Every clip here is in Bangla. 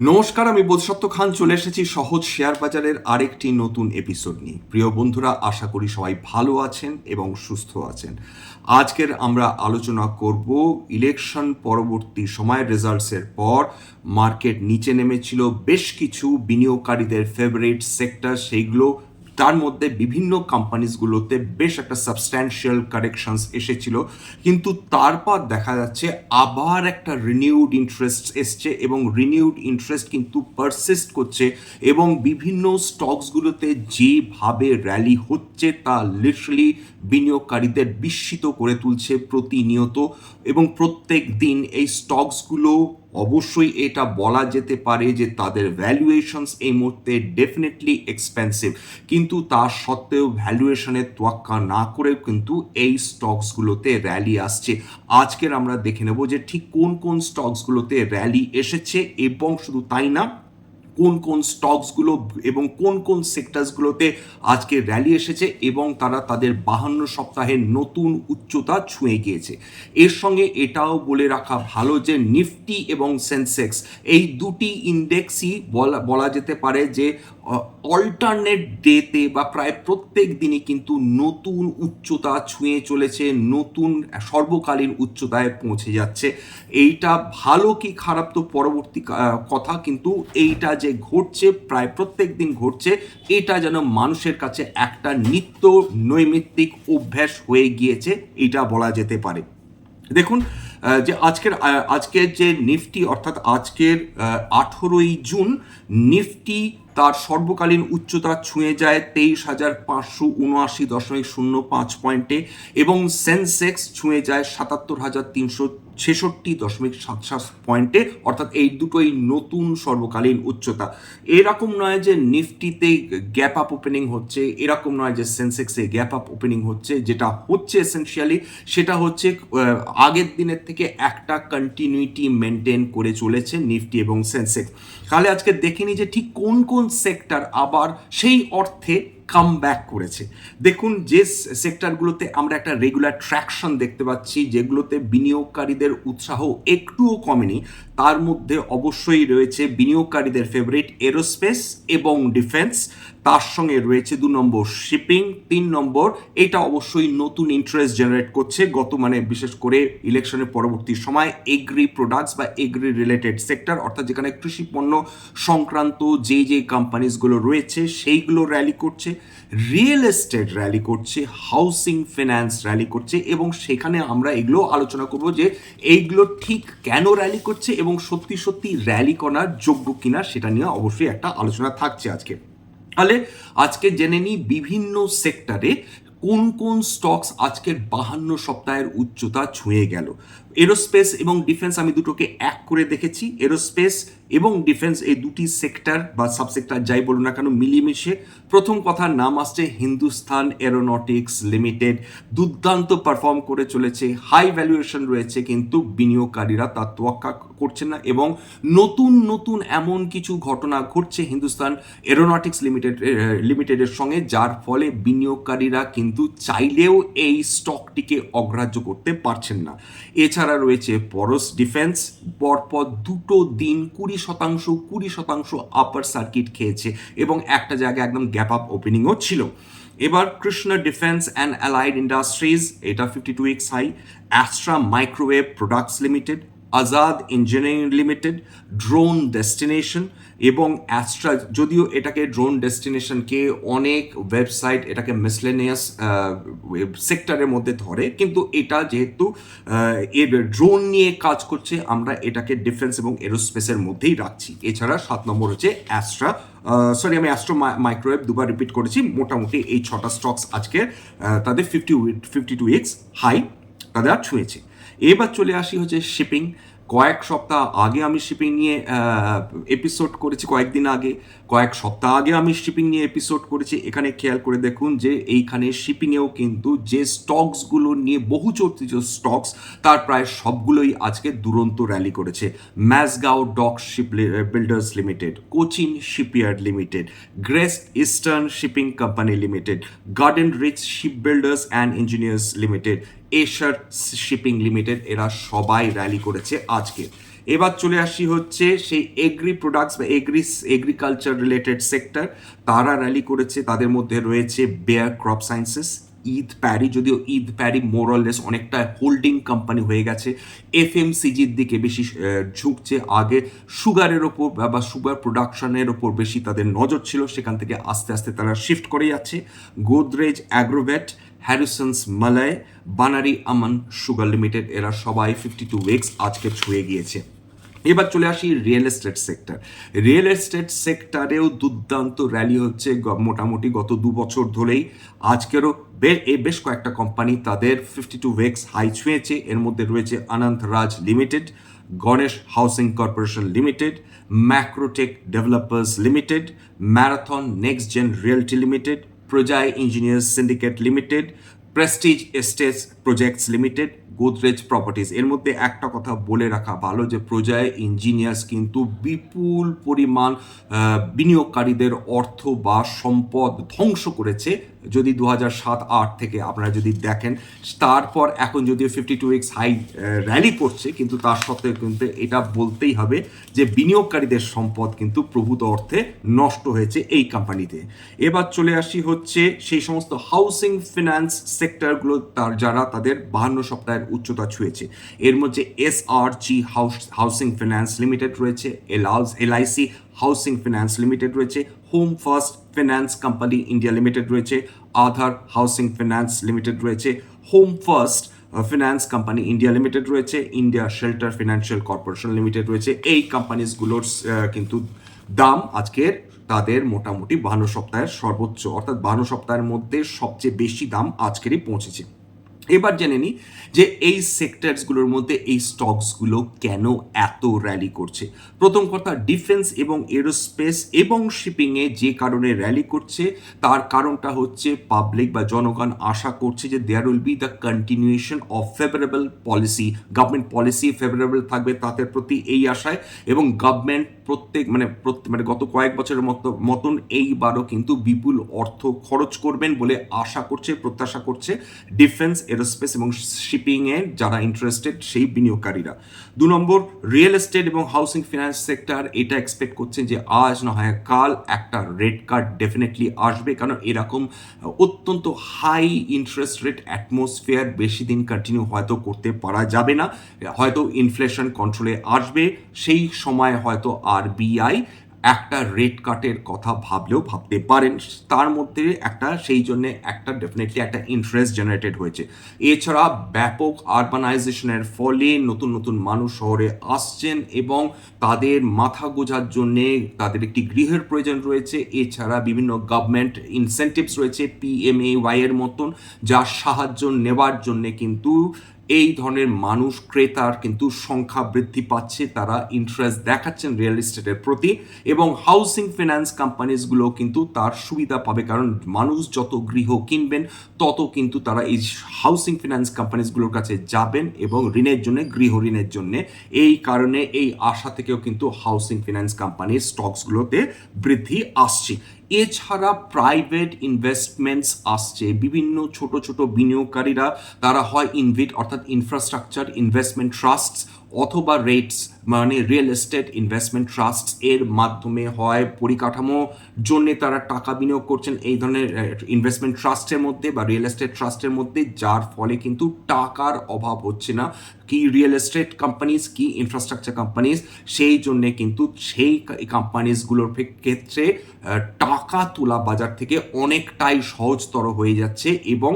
নমস্কার, আমি বোধসত্ত্ব খান, চলে এসেছি সহজ শেয়ার বাজারের আরেকটি নতুন এপিসোড নিয়ে। প্রিয় বন্ধুরা, আশা করি সবাই ভালো আছেন এবং সুস্থ আছেন। আজকের আমরা আলোচনা করব ইলেকশন পরবর্তী সময়ের রেজাল্টসের পর। মার্কেট নিচে নেমেছিল, বেশ কিছু বিনিয়োগকারীদের ফেভারিট সেক্টর সেইগুলো তার মধ্যে বিভিন্ন কোম্পানিজগুলোতে বেশ একটা সাবস্ট্যান্সিয়াল কারেকশনস এসেছিল। কিন্তু তারপর দেখা যাচ্ছে আবার একটা রিনিউড ইন্টারেস্ট এসছে এবং রিনিউড ইন্টারেস্ট কিন্তু পারসিস্ট করছে এবং বিভিন্ন স্টকসগুলোতে যেভাবে র্যালি হচ্ছে তা লিটারালি বিনিয়োগকারীদের বিস্মিত করে তুলছে প্রতিনিয়ত এবং প্রত্যেক দিন এই স্টকসগুলো অবশ্যই এটা বলা যেতে পারে যে তাদের ভ্যালুয়েশনস এই মুহূর্তে ডেফিনেটলি এক্সপেন্সিভ কিন্তু তা সত্ত্বেও ভ্যালুয়েশনের তোয়াক্কা না করেও কিন্তু এই স্টকসগুলোতে র্যালি আসছে। আজকের আমরা দেখে নেব যে ঠিক কোন কোন স্টকসগুলোতে র্যালি এসেছে এবং শুধু তাই না কোন কোন স্টকসগুলো এবং কোন কোন সেক্টরসগুলোতে আজকে র্যালি এসেছে এবং তারা তাদের বাহান্ন সপ্তাহের নতুন উচ্চতা ছুঁয়ে গিয়েছে। এর সঙ্গে এটাও বলে রাখা ভালো যে নিফটি এবং সেন্সেক্স এই দুটি ইন্ডেক্সই বলা বলা যেতে পারে যে অল্টারনেট ডেতে বা প্রায় প্রত্যেক দিনই কিন্তু নতুন উচ্চতা ছুঁয়ে চলেছে, নতুন সর্বকালীন উচ্চতায় পৌঁছে যাচ্ছে। এইটা ভালো কি খারাপ তো পরবর্তী কথা, কিন্তু এইটা যে ঘটছে, প্রায় প্রত্যেক দিন ঘটছে, এটা যেন মানুষের কাছে একটা নিত্য নৈমিত্তিক অভ্যাস হয়ে গিয়েছে এটা বলা যেতে পারে। দেখুন যে আজকের আজকের যে নিফটি, অর্থাৎ আজকের আঠেরোই জুন, নিফটি তার সর্বকালীন উচ্চতা ছুঁয়ে যায় তেইশ হাজার পাঁচশো উনআশি দশমিক শূন্য পাঁচ পয়েন্টে এবং সেন্সেক্স ছুঁয়ে যায় সাতাত্তর হাজার তিনশো ছেষট্টি দশমিক সাত সাত পয়েন্টে, অর্থাৎ এই দুটোই নতুন সর্বকালীন উচ্চতা। এরকম নয় যে নিফটিতে গ্যাপ আপ ওপেনিং হচ্ছে, এরকম নয় যে সেন্সেক্সে গ্যাপ আপ ওপেনিং হচ্ছে, যেটা হচ্ছে এসেনশিয়ালি সেটা হচ্ছে আগের দিনের থেকে একটা কন্টিনিউটি মেনটেন করে চলেছে নিফটি এবং সেন্সেক্স তাহলে আজকে দেখে নিই যে ঠিক কোন কোন সেক্টর আবার সেই অর্থে কাম ব্যাক করেছে। দেখুন, যে সেক্টরগুলোতে আমরা একটা রেগুলার ট্র্যাকশন দেখতে পাচ্ছি, যেগুলোতে বিনিয়োগকারীদের উৎসাহ একটুও কমেনি, তার মধ্যে অবশ্যই রয়েছে বিনিয়োগকারীদের ফেভারিট এরোস্পেস এবং ডিফেন্স তার সঙ্গে রয়েছে দু নম্বর শিপিং, তিন নম্বর এটা অবশ্যই নতুন ইন্টারেস্ট জেনারেট করছে গত মানে বিশেষ করে ইলেকশনের পরবর্তী সময় এগ্রি প্রোডাক্টস বা এগ্রি রিলেটেড সেক্টর অর্থাৎ যেখানে কৃষি পণ্য সংক্রান্ত যে যে কোম্পানিজগুলো রয়েছে সেইগুলো র্যালি করছে রিয়েল এস্টেট র্যালি করছে হাউসিং ফিন্যান্স র্যালি করছে এবং সেখানে আমরা এগুলো আলোচনা করব যে এইগুলো ঠিক কেন র্যালি করছে এবং সত্যি সত্যি র্যালি করার যোগ্য কিনা সেটা নিয়ে অবশ্যই একটা আলোচনা থাকছে আজকে। তাহলে আজকে জেনে নিই বিভিন্ন সেক্টরে কোন কোন স্টকস আজকের বাহান্ন সপ্তাহের উচ্চতা ছুঁয়ে গেল? এরোস্পেস এবং ডিফেন্স আমি দুটোকে এক করে দেখেছি। এরোস্পেস এবং ডিফেন্স এই দুটি সেক্টর বা সাবসেক্টর যাই বলুন না কেন মিলিয়ে প্রথম কথার নাম আসছে হিন্দুস্তান এরোনটিক্স লিমিটেড। দুর্দান্ত পারফর্ম করে চলেছে। হাই ভ্যালুয়েশন রয়েছে কিন্তু বিনিয়োগকারীরা তার তোয়াক্কা করছে না এবং নতুন নতুন এমন কিছু ঘটনা ঘটছে হিন্দুস্তান এরোনটিক্স লিমিটেড লিমিটেডের সঙ্গে যার ফলে বিনিয়োগকারীরা কিন্তু চাইলেও এই স্টকটিকে অগ্রাহ্য করতে পারছেন না। এছাড়া রয়েছে পরস ডিফেন্স, পরপর দুটো দিন কুড়ি শতাংশ কুড়ি শতাংশ আপার সার্কিট খেয়েছে এবং একটা জায়গায় একদম গ্যাপ আপ ওপেনিংও ছিল। এবার Krishna defence and allied industries এটা fifty two weeks high Astra microwave products limited Azad engineering limited drone destination এবং অ্যাস্ট্রা যদিও এটাকে ড্রোন ডেস্টিনেশনকে অনেক ওয়েবসাইট এটাকে মিসলেনিয়াস সেক্টরের মধ্যে ধরে, কিন্তু এটা যেহেতু এর ড্রোন নিয়ে কাজ করছে, আমরা এটাকে ডিফেন্স এবং এরোস্পেসের মধ্যেই রাখছি। এছাড়া সাত নম্বর হচ্ছে অ্যাস্ট্রা সরি আমি অ্যাস্ট্রো মাইক্রোওয়েভ দুবার রিপিট করেছি, মোটামুটি এই ছটা স্টকস আজকে তাদের fifty fifty two weeks high তাদের আর ছুঁয়েছে। এবার চলে আসি হচ্ছে শিপিং কয়েক সপ্তাহ আগে আমি শিপিং নিয়ে এপিসোড করেছি কয়েকদিন আগে। কয়েক সপ্তাহ আগে আমি শিপিং নিয়ে এপিসোড করেছি। এখানে খেয়াল করে দেখুন যে এইখানে শিপিংয়েও কিন্তু যে স্টকসগুলো নিয়ে বহু চর্চিত স্টকস তার প্রায় সবগুলোই আজকে দুরন্ত র্যালি করেছে। Mazagon dock ship builders limited Cochin shipyard limited great eastern shipping company limited garden reach ship builders and engineers limited Essar shipping limited এরা সবাই র্যালি করেছে আজকে। এবার চলে আসি হচ্ছে সেই এগ্রি প্রোডাক্টস বা এগ্রি এগ্রিকালচার রিলেটেড সেক্টর তারা র্যালি করেছে, তাদের মধ্যে রয়েছে Bayer crop sciences EID Parry যদিও ঈদ প্যারি মোরলেস অনেকটা হোল্ডিং কোম্পানি হয়ে গেছে। এফ এম সিজির দিকে বেশি ঝুঁকছে। আগে সুগারের ওপর বা- সুগার প্রোডাকশনের ওপর বেশি তাদের নজর ছিল। সেখান থেকে আস্তে আস্তে তারা শিফট করে যাচ্ছে। Godrej Agrovet Harrisons মালায় Banari Amman sugar limited এরা সবাই ফিফটি টু উইক্স আজকে ছুঁয়ে গিয়েছে। এবার চলে আসি real estate sector real estate সেক্টরেও দুর্দান্ত র্যালি হচ্ছে মোটামুটি গত দু বছর ধরেই। আজকেরও বেশ কয়েকটা কোম্পানি তাদের ফিফটি টু ওয়েক্স হাই ছুঁয়েছে। এর মধ্যে রয়েছে Anant Raj limited Ganesh housing corporation limited macrotech developers limited marathon next gen realty limited Prajay engineers syndicate limited prestige estates projects limited Godrej properties এর মধ্যে একটা কথা বলে রাখা ভালো যে প্রজায় ইঞ্জিনিয়ার্স কিন্তু বিপুল পরিমাণ বিনিয়োগকারীদের অর্থ বা সম্পদ ধ্বংস করেছে যদি দু হাজার সাত, আট থেকে আপনারা যদি দেখেন, তারপর এখন যদিও fifty two weeks high rally করছে, কিন্তু তার সত্ত্বেও কিন্তু এটা বলতেই হবে যে বিনিয়োগকারীদের সম্পদ কিন্তু প্রভূত অর্থে নষ্ট হয়েছে এই কোম্পানিতে এবার চলে আসি হচ্ছে সেই সমস্ত হাউসিং ফিনান্স সেক্টরগুলো তার যারা তাদের বাহান্ন সপ্তাহের উচ্চতা ছুঁয়েছে। এর মধ্যে S R G house housing finance limited রয়েছে এলআইসি হাউসিং ফিনান্স লিমিটেড রয়েছে, home first finance company India limited রয়েছে, আধার হাউসিং ফিনান্স লিমিটেড রয়েছে, home first finance company India limited রয়েছে, India shelter financial corporation limited রয়েছে। এই কোম্পানিজগুলোর কিন্তু দাম আজকের তাদের মোটামুটি বাহান্ন সপ্তাহের সর্বোচ্চ, অর্থাৎ বাহান্ন সপ্তাহের মধ্যে সবচেয়ে বেশি দাম আজকেরই পৌঁছেছে। এবার জেনে নিই যে এই সেক্টরসগুলোর মধ্যে এই স্টকসগুলো কেন এত র্যালি করছে? প্রথম কথা ডিফেন্স এবং এরোস্পেস এবং শিপিংয়ে যে কারণে র্যালি করছে, তার কারণটা হচ্ছে পাবলিক বা জনগণ আশা করছে যে there will be the continuation of favourable policy government policy favourable থাকবে তাদের প্রতি এই আশায় এবং গভর্নমেন্ট প্রত্যেক মানে মানে গত কয়েক বছরের মতো, মতন এইবারও কিন্তু বিপুল অর্থ খরচ করবেন বলে আশা করছে, প্রত্যাশা করছে ডিফেন্স এরোস্পেস এবং শিপিংয়ে যারা ইন্টারেস্টেড সেই বিনিয়োগকারীরা। দু নম্বর রিয়েল এস্টেট এবং হাউসিং ফিনান্স সেক্টর এটা এক্সপেক্ট করছে যে আজ না হয় কাল একটা রেড কার্ড ডেফিনেটলি আসবে, কারণ এরকম অত্যন্ত হাই ইন্টারেস্ট রেট অ্যাটমসফিয়ার বেশি দিন কন্টিনিউ হয়তো করতে পারা যাবে না। হয়তো ইনফ্লেশন কন্ট্রোলে আসবে, সেই সময় হয়তো আরবিআই একটা রেড কাটের কথা ভাবলেও ভাবতে পারেন, তার মধ্যে একটা, সেই জন্য একটা ডেফিনেটলি একটা ইন্টারেস্ট জেনারেটেড হয়েছে। এছাড়া ব্যাপক আরবানাইজেশনের ফলে নতুন নতুন মানুষ শহরে আসছেন এবং তাদের মাথা গোজার জন্যে তাদের একটি গৃহের প্রয়োজন রয়েছে। এছাড়া বিভিন্ন গভর্নমেন্ট ইনসেন্টিভস রয়েছে পিএমএ ওয়াই এর মতন, যার সাহায্য নেওয়ার জন্যে কিন্তু এই ধরনের মানুষ, ক্রেতার কিন্তু সংখ্যা বৃদ্ধি পাচ্ছে, তারা ইন্টারেস্ট দেখাচ্ছেন রিয়েল এস্টেটের প্রতি এবং হাউসিং ফিনান্স কোম্পানিজগুলো কিন্তু তার সুবিধা পাবে কারণ মানুষ যত গৃহ কিনবেন, তত কিন্তু তারা এই হাউসিং ফিনান্স কোম্পানিজগুলোর কাছে যাবেন এবং ঋণের জন্য, গৃহ ঋণের জন্য। এই কারণে এই আশা থেকেও কিন্তু হাউসিং ফিনান্স কোম্পানির স্টকসগুলোতে বৃদ্ধি আসছে। এছাড়া প্রাইভেট ইনভেস্টমেন্টস আসছে। বিভিন্ন ছোট ছোট বিনিয়োগকারীরা, তারা হয় ইনভিট অর্থাৎ ইনফ্রাস্ট্রাকচার ইনভেস্টমেন্ট ট্রাস্টস অথবা রেটস মানে রিয়েল এস্টেট ইনভেস্টমেন্ট ট্রাস্ট এর মাধ্যমে হয় পরিকাঠামো জন্য তারা টাকা বিনিয়োগ করছেন এই ধরনের ইনভেস্টমেন্ট ট্রাস্টের মধ্যে বা রিয়েল এস্টেট ট্রাস্টের মধ্যে, যার ফলে কিন্তু টাকার অভাব হচ্ছে না। কি রিয়েল এস্টেট কোম্পানিজ কি ইনফ্রাস্ট্রাকচার কোম্পানিজ সেই জন্যে কিন্তু সেই কোম্পানিজগুলোর ক্ষেত্রে টাকা তোলা বাজার থেকে অনেকটাই সহজতর হয়ে যাচ্ছে এবং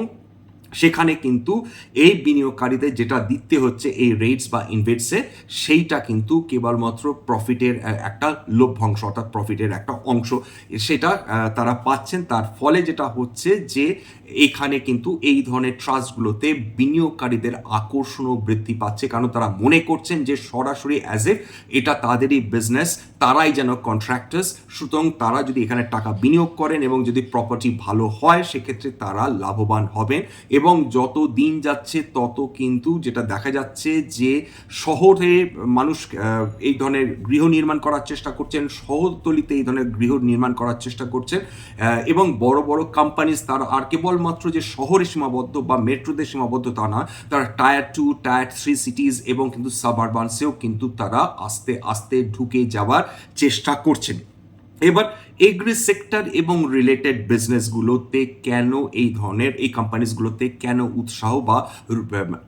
সেখানে কিন্তু এই বিনিয়োগকারীদের যেটা দিতে হচ্ছে, এই রেটস বা ইনভেস্টসে সেইটা কিন্তু কেবলমাত্র প্রফিটের একটা লভ্যাংশ অর্থাৎ প্রফিটের একটা অংশ। সেটা তারা পাচ্ছেন। তার ফলে যেটা হচ্ছে যে, এখানে কিন্তু এই ধরনের ট্রাস্টগুলোতে বিনিয়োগকারীদের আকর্ষণও বৃদ্ধি পাচ্ছে। কারণ তারা মনে করছেন যে, সরাসরি অ্যাজ এ এটা তাদেরই বিজনেস তারাই যেন কন্ট্রাক্টার্স সুতরাং তারা যদি এখানে টাকা বিনিয়োগ করেন এবং যদি প্রপার্টি ভালো হয়, সেক্ষেত্রে তারা লাভবান হবেন। এবং যত দিন যাচ্ছে, তত কিন্তু যেটা দেখা যাচ্ছে যে শহরে মানুষ এই ধরনের গৃহ নির্মাণ করার চেষ্টা করছেন, শহরতলিতে এই ধরনের গৃহ নির্মাণ করার চেষ্টা করছেন এবং বড় বড় কোম্পানিজ তারা আর কেবলমাত্র যে শহরে সীমাবদ্ধ বা মেট্রোতে সীমাবদ্ধ তা না, তারা tier two tier three cities এবং কিন্তু সাবারবানসেও কিন্তু তারা আস্তে আস্তে ঢুকে যাওয়ার চেষ্টা করছেন। এবার এগ্রি সেক্টর এবং রিলেটেড বিজনেসগুলোতে কেন এই ধরনের, এই কোম্পানিজগুলোতে কেন উৎসাহ বা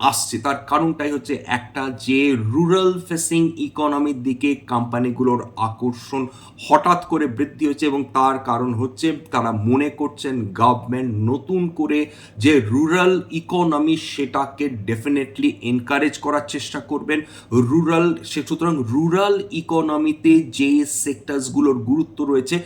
আসছে? তার কারণটাই হচ্ছে একটা যে রুরাল ফেসিং ইকোনমির দিকে কোম্পানিগুলোর আকর্ষণ হঠাৎ করে বৃদ্ধি হচ্ছে এবং তার কারণ হচ্ছে তারা মনে করছেন গভর্নমেন্ট নতুন করে যে রুরাল ইকোনমি সেটাকে ডেফিনেটলি এনকারেজ করার চেষ্টা করবেন। রুরাল সে সুতরাং রুরাল ইকোনমিতে যে সেক্টরসগুলোর গুরুত্ব রয়েছে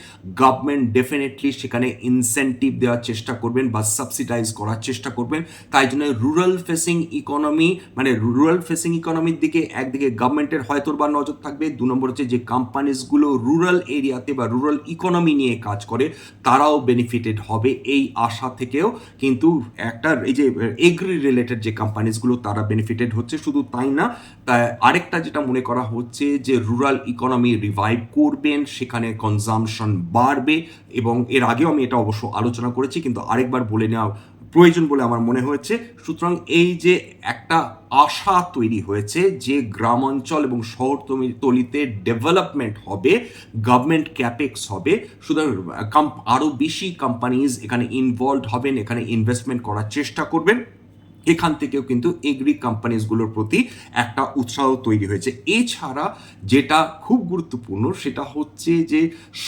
গভর্নমেন্ট ডেফিনেটলি সেখানে ইনসেন্টিভ দেওয়ার চেষ্টা করবেন বা সাবসিডাইজ করার চেষ্টা করবেন। তাই জন্য রুরাল ফেসিং ইকোনমি মানে রুরাল ফেসিং ইকোনমির দিকে একদিকে গভর্নমেন্টের হয়তো বা নজর থাকবে, দু নম্বর হচ্ছে যে কোম্পানিজগুলো রুরাল এরিয়াতে বা রুরাল ইকোনমি নিয়ে কাজ করে, তারাও বেনিফিটেড হবে এই আশা থেকেও। কিন্তু একটা এই যে এগ্রি রিলেটেড যে কোম্পানিজগুলো তারা বেনিফিটেড হচ্ছে, শুধু তাই না, তা আরেকটা যেটা মনে করা হচ্ছে যে রুরাল ইকোনমি রিভাইভ করবেন, সেখানে কনজামশন বাড়বে এবং এর আগেও আমি এটা অবশ্য আলোচনা করেছি, কিন্তু আরেকবার বলে নেওয়া প্রয়োজন বলে আমার মনে হয়েছে। সুতরাং এই যে একটা আশা তৈরি হয়েছে যে গ্রামাঞ্চল এবং শহরতলিতে ডেভেলপমেন্ট হবে গভর্নমেন্ট ক্যাপেক্স হবে, সুতরাং আরও বেশি কোম্পানিজ এখানে ইনভলভ হবেন, এখানে ইনভেস্টমেন্ট করার চেষ্টা করবেন। এখান থেকেও কিন্তু এগ্রি কোম্পানিজগুলোর প্রতি একটা উৎসাহ তৈরি হয়েছে। এছাড়া যেটা খুব গুরুত্বপূর্ণ, সেটা হচ্ছে যে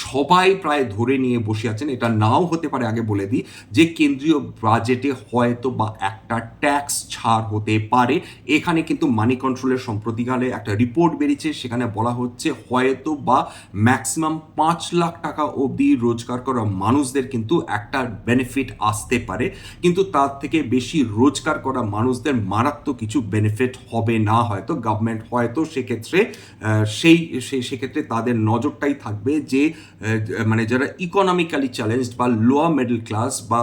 সবাই প্রায় ধরে নিয়ে বসে আছেন, এটা নাও হতে পারে আগে বলে দিই, যে কেন্দ্রীয় বাজেটে হয়তো বা একটা ট্যাক্স ছাড় হতে পারে। এখানে কিন্তু মানি কন্ট্রোলের সম্প্রতিকালে একটা রিপোর্ট বেরিয়েছে, সেখানে বলা হচ্ছে হয়তো বা ম্যাক্সিমাম পাঁচ লাখ টাকা অবধি রোজগার করা মানুষদের কিন্তু একটা বেনিফিট আসতে পারে। কিন্তু তার থেকে বেশি রোজগার করা মানুষদের মারাত্মক কিছু বেনিফিট হবে না হয়তো গভর্নমেন্ট হয়তো সেক্ষেত্রে সেই সেক্ষেত্রে তাদের নজরটাই থাকবে যে মানে যারা ইকোনমিক্যালি চ্যালেঞ্জড বা লোয়ার মিডল ক্লাস বা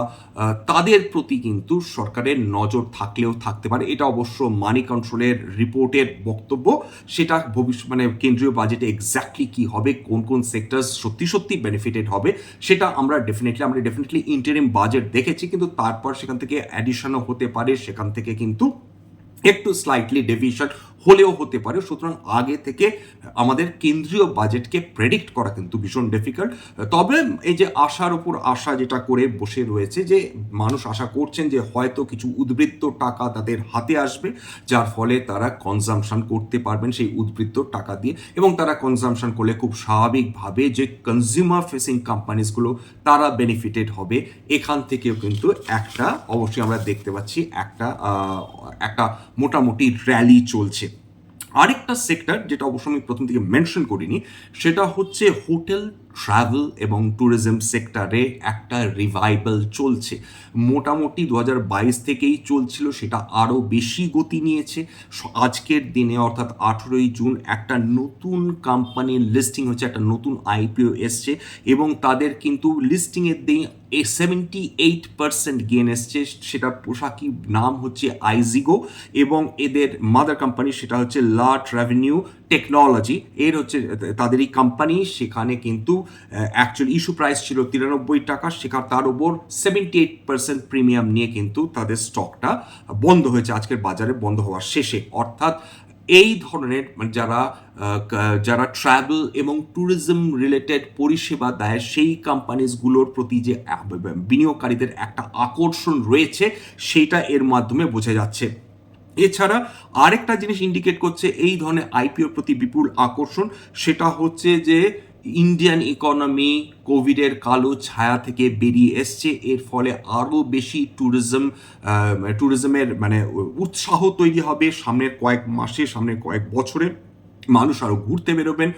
তাদের প্রতি কিন্তু সরকারের নজর থাকলেও থাকতে পারে। এটা অবশ্য মানি কন্ট্রোলের রিপোর্টের বক্তব্য। সেটা ভবিষ্যৎ মানে কেন্দ্রীয় বাজেটে এক্স্যাক্টলি কি হবে, কোন কোন সেক্টর সত্যি সত্যি বেনিফিটেড হবে, সেটা আমরা ডেফিনেটলি আমরা ডেফিনেটলি ইন্টারিম বাজেট দেখেছি, কিন্তু তারপর সেখান থেকে অ্যাডিশনও হতে পারে সেখান থেকে কিন্তু একটু স্লাইটলি ডেভিয়েশন হলেও হতে পারে। সুতরাং আগে থেকে আমাদের কেন্দ্রীয় বাজেটকে প্রেডিক্ট করা কিন্তু ভীষণ ডিফিকাল্ট তবে এই যে আশার উপর আশা যেটা করে বসে রয়েছে যে, মানুষ আশা করছেন যে হয়তো কিছু উদ্বৃত্ত টাকা তাদের হাতে আসবে, যার ফলে তারা কনজামশন করতে পারবেন সেই উদ্বৃত্ত টাকা দিয়ে। এবং তারা কনজামশন করলে খুব স্বাভাবিকভাবে যে কনজিউমার ফেসিং কোম্পানিজগুলো তারা বেনিফিটেড হবে। এখান থেকেও কিন্তু একটা, অবশ্যই আমরা দেখতে পাচ্ছি একটা একটা মোটামুটি র্যালি চলছে। আরেকটা সেক্টর যেটা অবশ্য আমি প্রথম থেকে মেনশন করিনি সেটা হচ্ছে হোটেল ট্রাভেল এবং ট্যুরিজম সেক্টরে একটা রিভাইভাল চলছে। মোটামুটি দু বাইশ থেকেই চলছিল, সেটা আরও বেশি গতি নিয়েছে। আজকের দিনে অর্থাৎ আঠেরোই জুন একটা নতুন কোম্পানির লিস্টিং হচ্ছে, একটা নতুন আইপিও এসছে এবং তাদের কিন্তু লিস্টিংয়ের দিন সেভেন্টি এইট পার্সেন্ট গেন এসছে। সেটা পোশাকি নাম হচ্ছে আইজিগো এবং এদের মাদার কোম্পানি সেটা হচ্ছে লার্ট রেভিনিউ টেকনোলজি এর হচ্ছে তাদের এই কোম্পানি সেখানে কিন্তু অ্যাকচুয়ালি ইস্যু প্রাইস ছিল তিরানব্বই টাকা, সেখানে তার উপর সেভেন্টি এইট পার্সেন্ট প্রিমিয়াম নিয়ে কিন্তু তাদের স্টকটা বন্ধ হয়েছে, আজকের বাজারে বন্ধ হওয়ার শেষে। অর্থাৎ এই ধরনের মানে যারা যারা ট্রাভেল এবং ট্যুরিজম রিলেটেড পরিষেবা দেয়, সেই কোম্পানিজগুলোর প্রতি যে বিনিয়োগকারীদের একটা আকর্ষণ রয়েছে সেইটা এর মাধ্যমে বোঝা যাচ্ছে। এছাড়া আরেকটা জিনিস ইন্ডিকেট করছে এই ধরনের আইপিওর প্রতি বিপুল আকর্ষণ, সেটা হচ্ছে যে ইন্ডিয়ান ইকোনমি কোভিডের কালো ছায়া থেকে বেরিয়ে এসছে। এর ফলে আরও বেশি ট্যুরিজম ট্যুরিজমের মানে উৎসাহ তৈরি হবে সামনের কয়েক মাসে, সামনের কয়েক বছরে। মানুষ আরও ঘুরতে বেরোবেন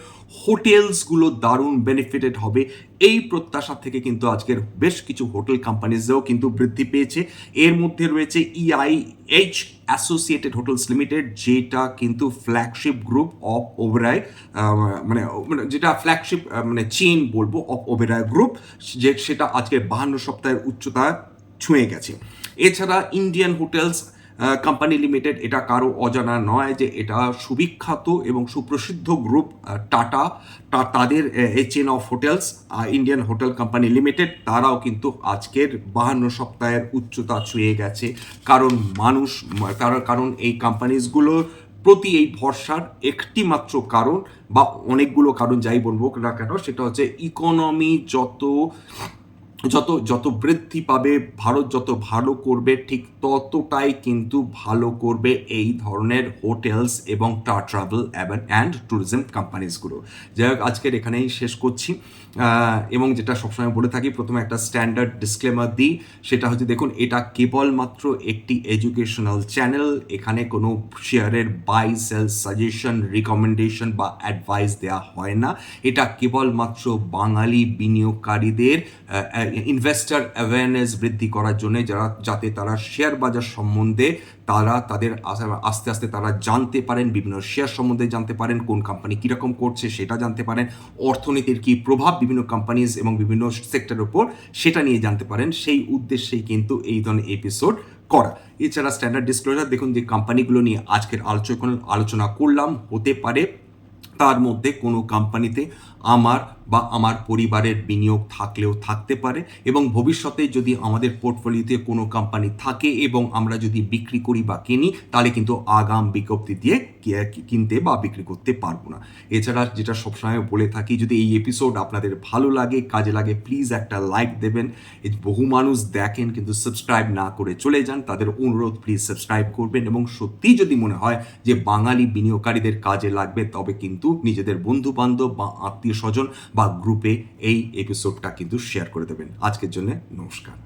হোটেলসগুলো দারুণ বেনিফিটেড হবে। এই প্রত্যাশা থেকে কিন্তু আজকের বেশ কিছু হোটেল কোম্পানিজেও কিন্তু বৃদ্ধি পেয়েছে। এর মধ্যে রয়েছে EI H associated hotels limited যেটা কিন্তু ফ্ল্যাগশিপ গ্রুপ অফ ওবেরায় মানে যেটা ফ্ল্যাগশিপ মানে চেন বলব অফ ওবেরায় গ্রুপ যে সেটা আজকে বাহান্ন সপ্তাহের উচ্চতা ছুঁয়ে গেছে। এছাড়া ইন্ডিয়ান হোটেলস কোম্পানি লিমিটেড এটা কারও অজানা নয় যে এটা সুবিখ্যাত এবং সুপ্রসিদ্ধ গ্রুপ টাটা তাদের chain of hotels Indian hotel company limited তারাও কিন্তু আজকের বাহান্ন সপ্তাহের উচ্চতা ছুঁয়ে গেছে। কারণ মানুষ তার, কারণ এই কোম্পানিজগুলো প্রতি এই ভরসার একটি মাত্র কারণ বা অনেকগুলো কারণ যাই বলব না কেন, সেটা হচ্ছে ইকোনমি যত যত যত বৃদ্ধি পাবে ভারত যত ভালো করবে, ঠিক ততটাই কিন্তু ভালো করবে এই ধরনের হোটেলস এবং টা ট্রাভেল অ্যান্ড ট্যুরিজম কোম্পানিজগুলো যাই হোক, আজকের এখানেই শেষ করছি। এবং যেটা সবসময় বলে থাকি, প্রথমে একটা স্ট্যান্ডার্ড ডিসক্লেমার দিই। সেটা হচ্ছে, দেখুন, এটা কেবলমাত্র একটি এডুকেশনাল চ্যানেল এখানে কোনো শেয়ারের বাই সেল সাজেশন রিকমেন্ডেশন বা অ্যাডভাইস দেওয়া হয় না। এটা কেবলমাত্র বাঙালি বিনিয়োগকারীদের ইনভেস্টার অ্যাওয়ারনেস বৃদ্ধি করার জন্য যারা, যাতে তারা শেয়ার বাজার সম্বন্ধে তারা তাদের আস্তে আস্তে তারা জানতে পারেন, বিভিন্ন শেয়ার সম্বন্ধে জানতে পারেন, কোন কোম্পানি কীরকম করছে সেটা জানতে পারেন, অর্থনীতির কী প্রভাব বিভিন্ন কোম্পানিজ এবং বিভিন্ন সেক্টরের উপর সেটা নিয়ে জানতে পারেন, সেই উদ্দেশ্যেই কিন্তু এই ধরনের এপিসোড করা। এছাড়া স্ট্যান্ডার্ড ডিসক্লোজার দেখুন যে কোম্পানিগুলো নিয়ে আজকের আলোচনা আলোচনা করলাম, হতে পারে তার মধ্যে কোনো কোম্পানিতে আমার বা আমার পরিবারের বিনিয়োগ থাকলেও থাকতে পারে এবং ভবিষ্যতে যদি আমাদের পোর্টফোলিওতে কোনো কোম্পানি থাকে এবং আমরা যদি বিক্রি করি বা কিনি, তাহলে কিন্তু আগাম বিজ্ঞপ্তি দিয়ে কিনতে বা বিক্রি করতে পারব না। এছাড়া যেটা সবসময় বলে থাকি, যদি এই এপিসোড আপনাদের ভালো লাগে, কাজে লাগে প্লিজ একটা লাইক দেবেন। বহু মানুষ দেখেন কিন্তু সাবস্ক্রাইব না করে চলে যান, তাদের অনুরোধ প্লিজ সাবস্ক্রাইব করবেন এবং সত্যি যদি মনে হয় যে বাঙালি বিনিয়োগকারীদের কাজে লাগবে, তবে কিন্তু নিজেদের বন্ধু বান্ধব বা আত্মীয় স্বজন বা গ্রুপে এই এপিসোডটা কিন্তু শেয়ার করে দেবেন। আজকের জন্য নমস্কার।